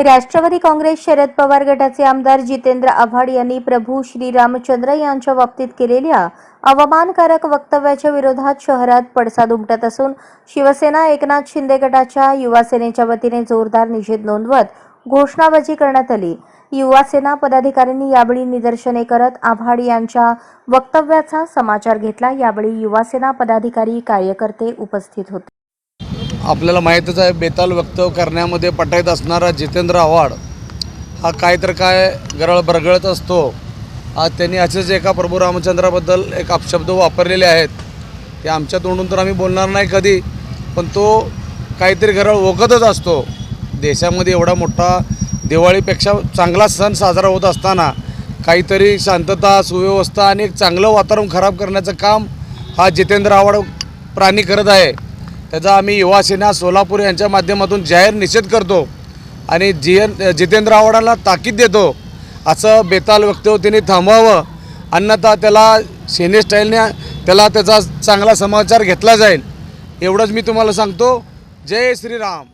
राष्ट्रवादी काँग्रेस शरद पवार गटाचे आमदार जितेंद्र आव्हाड यांनी प्रभू श्रीरामचंद्र यांच्या बाबतीत केलेल्या अवमानकारक वक्तव्याच्या विरोधात शहरात पडसाद उमटत असून शिवसेना एकनाथ शिंदे गटाच्या युवासेनेच्या वतीने जोरदार निषेध नोंदवत घोषणाबाजी करण्यात आली. युवासेना पदाधिकाऱ्यांनी यावेळी निदर्शने करत आव्हाड यांच्या वक्तव्याचा समाचार घेतला. यावेळी युवासेना पदाधिकारी कार्यकर्ते उपस्थित होते. आपल्याला माहीतच आहे बेताल व्यक्त करण्यामध्ये पटायत असणारा जितेंद्र आव्हाड हा काय तर काय गरळ बरगळत असतो. आज त्यांनी असेच एका प्रभू रामचंद्राबद्दल एक अपशब्द वापरलेले आहेत. ते आमच्या तोंडून तर आम्ही बोलणार नाही कधी पण तो काहीतरी गरळ ओकतच असतो. देशामध्ये एवढा मोठा दिवाळीपेक्षा चांगला सण साजरा होत असताना काहीतरी शांतता सुव्यवस्था आणि एक चांगलं वातावरण खराब करण्याचं काम हा जितेंद्र आव्हाड प्राणी करत आहे. त्याचा आम्ही युवा सेना सोलापूर यांच्या माध्यमातून जाहीर निषेध करतो आणि जिएन जितेंद्र आव्हाडांना ताकीद देतो असं बेताल वक्तव्य थांबवावं. अन्यथा त्याला सेने स्टाईलने त्याला त्याचा चांगला समाचार घेतला जाईल. एवढंच मी तुम्हाला सांगतो. जय श्रीराम.